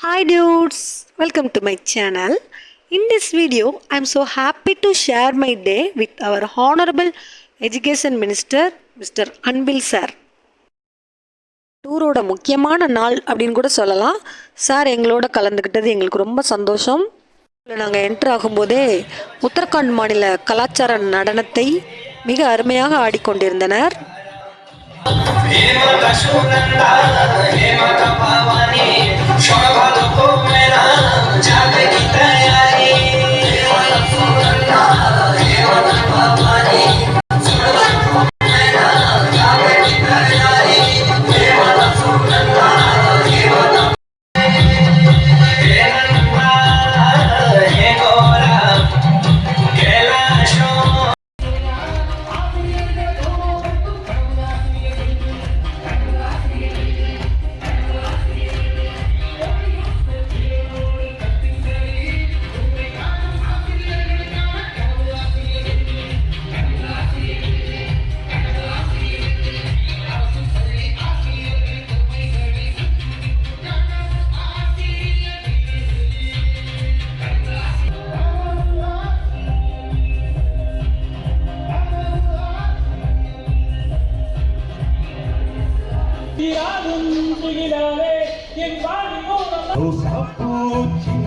Hi dudes, welcome to my channel. In this video, I am so happy to share my day with our Honorable Education Minister, Mr. Anbil sir. டூரோட முக்கியமான நாள் அப்படின்னு கூட சொல்லலாம் sir எங்களோட கலந்துக்கிட்டது எங்களுக்கு ரொம்ப சந்தோஷம் நாங்கள் என்ட்ரு ஆகும்போதே உத்தரகாண்ட் மாநில கலாச்சார நடனத்தை மிக அருமையாக ஆடிக்கொண்டிருந்தனர் জাগতি பூச்சி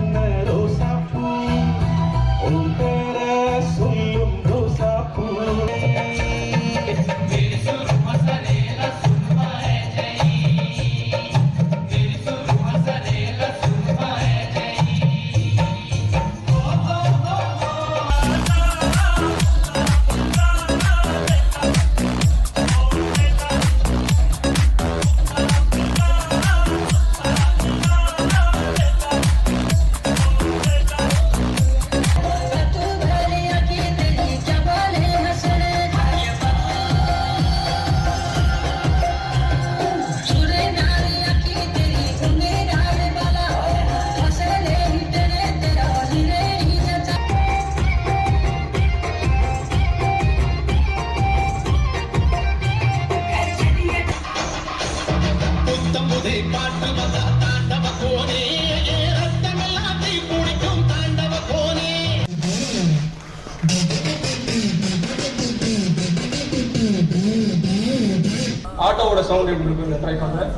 ஆட்டோவோட சவுண்ட் எப்படி இருக்கு இந்த ட்ரை பண்ணுறேன்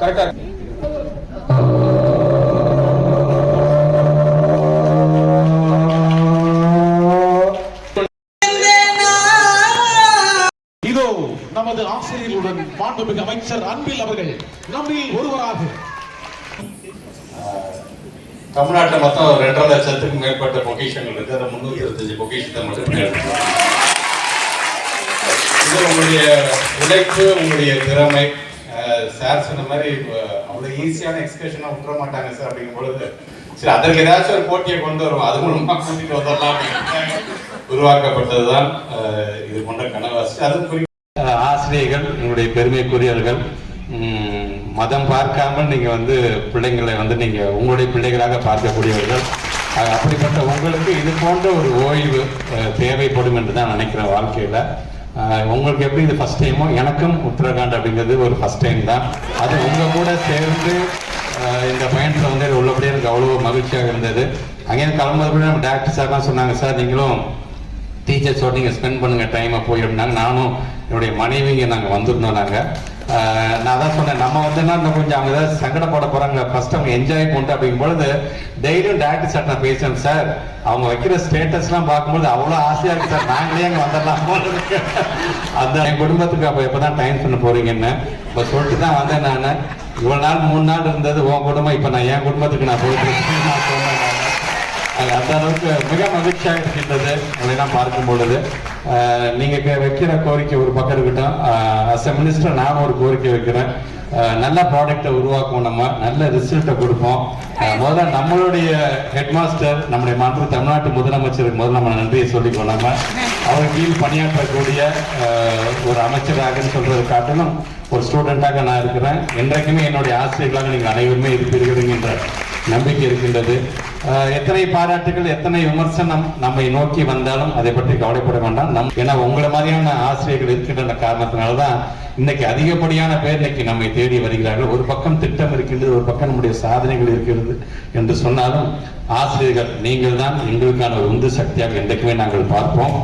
கரெக்டாக இருக்கு. மாண்புமிகு அமைச்சர் அன்பில் அவர்கள் நம்மில் ஒருவராக. தமிழ்நாட்டில் மொத்தம் ரெண்டரை லட்சத்துக்கும் மேற்பட்ட பொக்கிஷங்கள் இருக்கு. அதை முந்நூற்றி இருபத்தஞ்சு பொக்கிஷத்தை மட்டும் இது உங்களுடைய உழைப்பு உங்களுடைய திறமை. சார் சொன்ன மாதிரி அவ்வளோ ஈஸியான எக்ஸ்பிரஷனாக விட்டுற மாட்டாங்க சார் அப்படிங்கும் பொழுது சரி அதற்கு ஏதாச்சும் ஒரு போட்டியை கொண்டு வருவோம் அது மூலமா கூட்டிட்டு வந்துடலாம் அப்படின்னு உருவாக்கப்பட்டதுதான் இது போன்ற கனவாசி அதுவும் ஆசிரியர்கள் உங்களுடைய பெருமைக்குரியவர்கள் மதம் பார்க்காமல் நீங்கள் வந்து பிள்ளைங்களை வந்து நீங்கள் உங்களுடைய பிள்ளைகளாக பார்க்கக்கூடியவர்கள். அப்படிப்பட்ட உங்களுக்கு இது போன்ற ஒரு ஓய்வு தேவைப்படும் என்று தான் நினைக்கிறேன் வாழ்க்கையில் உங்களுக்கு எப்படி இது ஃபஸ்ட் டைமோ எனக்கும் உத்தரகாண்ட் அப்படிங்கிறது ஒரு ஃபர்ஸ்ட் டைம் தான். அது உங்கள் கூட சேர்ந்து இந்த பயணத்தில் வந்து உள்ளபடியே எனக்கு அவ்வளோ மகிழ்ச்சியாக இருந்தது. அங்கேருந்து கிளம்புறது கூட நம்ம டேரக்டர் சார்லாம் சொன்னாங்க சார் நீங்களும் டீச்சர்ஸோட நீங்கள் ஸ்பெண்ட் பண்ணுங்கள் டைமை போய் அப்படின்னாங்க. நானும் என்னுடைய மனைவிங்க நாங்கள் வந்திருந்தோம் நாங்கள் நான் தான் சொன்னேன் நம்ம வந்துன்னா இன்னும் கொஞ்சம் அவங்க ஏதாவது சங்கடப்பட போகிறாங்க ஃபர்ஸ்ட் அவங்க என்ஜாய் பண்ணிட்டு அப்படிங்கும் பொழுது டெய்லியும் டேரக்டர் சார் நான் பேசுகிறேன் சார் அவங்க வைக்கிற ஸ்டேட்டஸ்லாம் பார்க்கும்போது அவ்வளோ ஆசையாக இருக்குது சார் நாங்களே அங்கே வந்துடலாம் அந்த என் குடும்பத்துக்கு அப்போ எப்போ தான் டைம் பண்ண போகிறீங்கன்னு இப்போ சொல்லிட்டு தான் வந்தேன் நான். இவ்வளோ நாள் மூணு நாள் இருந்தது உன் குடும்பம் இப்போ நான் என் குடும்பத்துக்கு நான் போயிட்டு இருக்கேன் நான் சொன்னேன் அது அந்த அளவுக்கு மிக மகிழ்ச்சியாக இருக்கின்றது அதெல்லாம் பார்க்கும் பொழுது. நீங்கள் நீங்க வைக்கிற கோரிக்கை ஒரு பக்கம் இருக்கட்டும். அஸ் எ மினிஸ்டர் நானும் ஒரு கோரிக்கை வைக்கிறேன். நல்ல ப்ராடக்டை உருவாக்குவோம் நம்ம. நல்ல ரிசல்ட்டை கொடுப்போம். முதல்ல நம்மளுடைய ஹெட் மாஸ்டர் நம்முடைய மாண்பு தமிழ்நாட்டு முதலமைச்சருக்கு முதல்ல நம்ம நன்றியை சொல்லிக்கோ நம்ம அவர் கீழ் பணியாற்றக்கூடிய ஒரு அமைச்சராகன்னு சொல்றது காட்டிலும் ஒரு ஸ்டூடெண்டாக நான் இருக்கிறேன். என்றைக்குமே என்னுடைய ஆசிரியர்களாக நீங்கள் அனைவருமே இருப்பீர்கள் என்கின்ற நம்பிக்கை இருக்கின்றது. எத்தனை பாராட்டுகள் எத்தனை விமர்சனம் நம்மை நோக்கி வந்தாலும் அதை பற்றி கவலைப்பட வேண்டாம். நம் ஏன்னா உங்களை மாதிரியான ஆசிரியர்கள் இருக்கின்ற காரணத்தினால தான் இன்னைக்கு அதிகப்படியான பேர் இன்னைக்கு நம்மை தேடி வருகிறார்கள். ஒரு பக்கம் திட்டம் இருக்கின்றது ஒரு பக்கம் நம்முடைய சாதனைகள் இருக்கிறது என்று சொன்னாலும் ஆசிரியர்கள் நீங்கள் தான் எங்களுக்கான ஒரு உந்து சக்தியாக என்றைக்குமே நாங்கள் பார்ப்போம்.